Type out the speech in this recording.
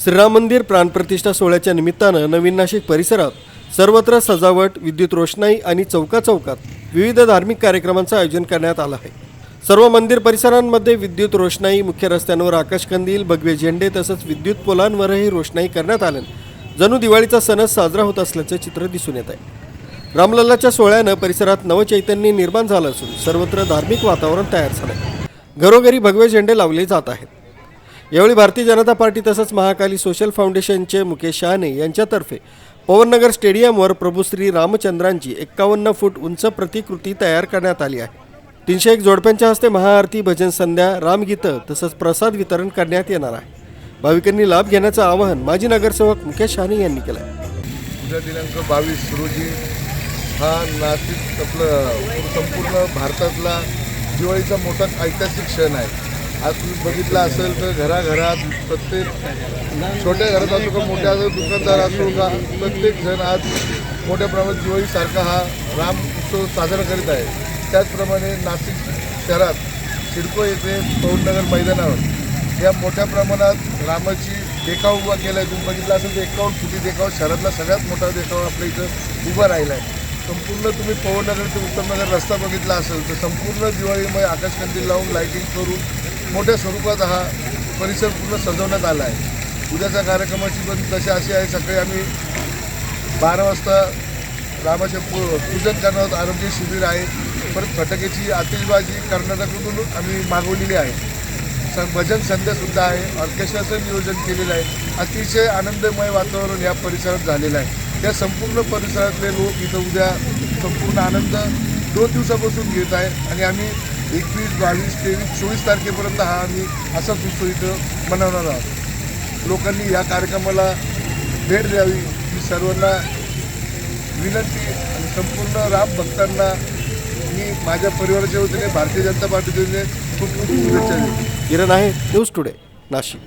श्रीराम मंदिर प्राणप्रतिष्ठा सोहळ्याच्या निमित्तानं नवीन नाशिक परिसरात सर्वत्र सजावट विद्युत रोषणाई आणि चौका चौकात विविध धार्मिक कार्यक्रमांचं आयोजन करण्यात आलं आहे. सर्व मंदिर परिसरांमध्ये विद्युत रोषणाई मुख्य रस्त्यांवर आकाशकंदील भगवे झेंडे तसंच विद्युत पोलांवरही रोषणाई करण्यात आल्यानं जणू दिवाळीचा सणच साजरा होत असल्याचं चित्र दिसून येत आहे. रामलल्लाच्या सोहळ्यानं परिसरात नवचैतन्य निर्माण झालं असून सर्वत्र धार्मिक वातावरण तयार झालं आहे घरोघरी भगवे झेंडे लावले जात आहेत. यावेळी भारतीय जनता पार्टी तसंच महाकाली सोशल फाउंडेशनचे मुकेश शहाणे यांच्यातर्फे पवननगर स्टेडियमवर प्रभू श्री रामचंद्रांची एक्कावन्न फूट उंच प्रतिकृती तयार करण्यात आली आहे. तीनशे एक जोडप्यांच्या हस्ते महाआरती भजन संध्या रामगीतं तसंच प्रसाद वितरण करण्यात येणार आहे. भाविकांनी लाभ घेण्याचं आवाहन माजी नगरसेवक मुकेश शहाणे यांनी केलं. आहे उद्या दिनांक बावीस रोजी हा नाशिक आपलं संपूर्ण भारतातला दिवाळीचा मोठा ऐतिहासिक क्षण आहे. आज तुम्ही बघितला असेल तर घराघरात प्रत्येक छोट्या घरात असो का मोठ्या असो दुकानदार असो का प्रत्येक जण आज मोठ्या प्रमाणात दिवाळीसारखा हा राम उत्सव साजरा करीत आहे. त्याचप्रमाणे नाशिक शहरात सिडको येथे पवननगर मैदानावर या मोठ्या प्रमाणात रामाची देखाव उभा केला आहे तुम्ही बघितला असेल तर एकावन्न फुटी देखाव शहरातला सगळ्यात मोठा देखाव आपल्या इथं उभा राहिला आहे संपूर्ण तुम्ही पवननगर ते उत्तमनगर रस्ता बघितला असेल तर संपूर्ण दिवाळीमुळे आकाशकंदील लावून लाईटिंग करून मोठ्या स्वरूपात हा परिसर पूर्ण सजवण्यात आला आहे. उद्याच्या कार्यक्रमाची पण तशी अशी आहे सकाळी आम्ही बारा वाजता रामाचे पू पूजन करणार आरोग्य शिबिर आहे. परत फटकेची आतिषबाजी कर्नाटकातून आम्ही मागवलेली आहे. स भजन संध्यासुद्धा आहे. ऑर्केस्ट्राचं नियोजन केलेलं आहे. अतिशय आनंदमय वातावरण या परिसरात झालेलं आहे. त्या संपूर्ण परिसरातले लोक इथं उद्या संपूर्ण आनंद दोन दिवसापासून घेत आहे आणि आम्ही एकवीस बावीस तेवीस चोवीस तारखेपर्यंत हा आम्ही असाच उत्सव इथं मनवणार आहोत. लोकांनी या कार्यक्रमाला भेट द्यावी ही सर्वांना विनंती आणि संपूर्ण राम भक्तांना मी माझ्या परिवाराच्या वतीने भारतीय जनता पार्टीच्या वतीने खूप खूप शुभेच्छा देतो. किरण आहे न्यूज टुडे नाशिक.